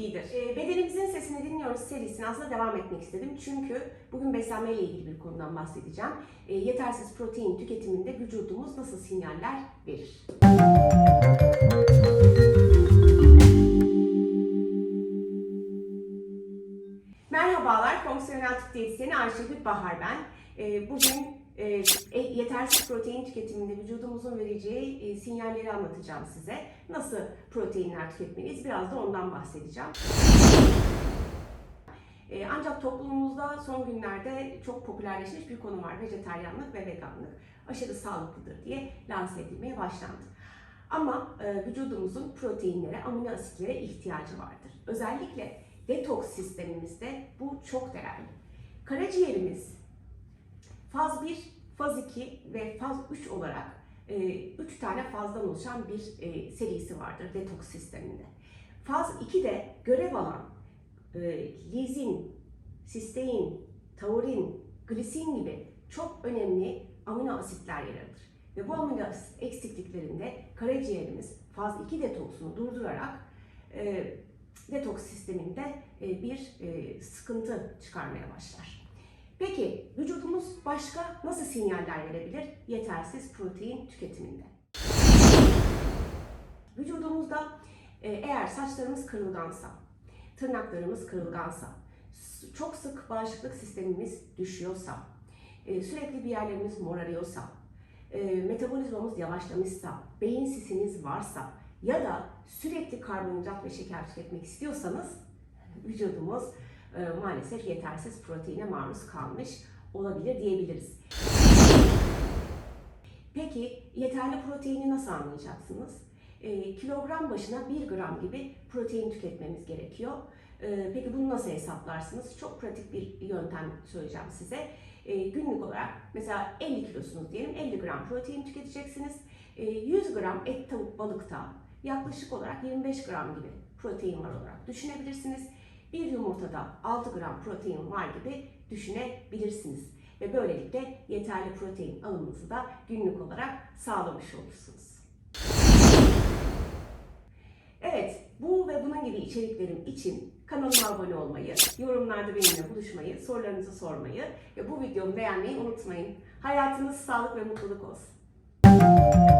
iyidir. Ee, bedenimizin sesini dinliyoruz serisine aslında devam etmek istedim. Çünkü bugün beslenmeyle ilgili bir konudan bahsedeceğim. Ee, yetersiz protein tüketiminde vücudumuz nasıl sinyaller verir? Merhabalar, fonksiyonel tıp diyetisyeni Ayşegül Bahar ben. Ee, bugün e, e, yetersiz protein tüketiminde vücudumuzun vereceği e, sinyalleri anlatacağım size. Nasıl proteinler tüketmeliyiz biraz da ondan bahsedeceğim. E, ancak toplumumuzda son günlerde çok popülerleşmiş bir konu var. Vejetaryenlik ve veganlık. Aşırı sağlıklıdır diye lanse edilmeye başlandı. Ama e, vücudumuzun proteinlere, amino asitlere ihtiyacı vardır. Özellikle detoks sistemimizde bu çok değerli. Karaciğerimiz faz 1, faz 2 ve faz 3 olarak 3 tane fazdan oluşan bir e, serisi vardır detoks sisteminde. Faz 2'de görev alan e, lizin, sistein, taurin, glisin gibi çok önemli amino asitler yer alır. Ve bu amino asit eksikliklerinde karaciğerimiz faz 2 detoksunu durdurarak e, detoks sisteminde e, bir e, sıkıntı çıkarmaya başlar. Peki vücudumuz başka nasıl sinyaller verebilir yetersiz protein tüketiminde? Vücudumuzda e, eğer saçlarımız kırılgansa, tırnaklarımız kırılgansa, çok sık bağışıklık sistemimiz düşüyorsa, e, sürekli bir yerlerimiz morarıyorsa, e, metabolizmamız yavaşlamışsa, beyin sisiniz varsa ya da sürekli karbonhidrat ve şeker tüketmek istiyorsanız vücudumuz e, maalesef yetersiz proteine maruz kalmış olabilir diyebiliriz. Peki yeterli proteini nasıl anlayacaksınız? E, kilogram başına 1 gram gibi protein tüketmemiz gerekiyor. E, peki bunu nasıl hesaplarsınız? Çok pratik bir yöntem söyleyeceğim size. E, günlük olarak mesela 50 kilosunuz diyelim 50 gram protein tüketeceksiniz. E, 100 gram et, tavuk, balıkta yaklaşık olarak 25 gram gibi protein var olarak düşünebilirsiniz. Bir yumurtada 6 gram protein var gibi düşünebilirsiniz. Ve böylelikle yeterli protein alımınızı da günlük olarak sağlamış olursunuz. Evet, bu ve bunun gibi içeriklerim için kanalıma abone olmayı, yorumlarda benimle buluşmayı, sorularınızı sormayı ve bu videomu beğenmeyi unutmayın. Hayatınız sağlık ve mutluluk olsun.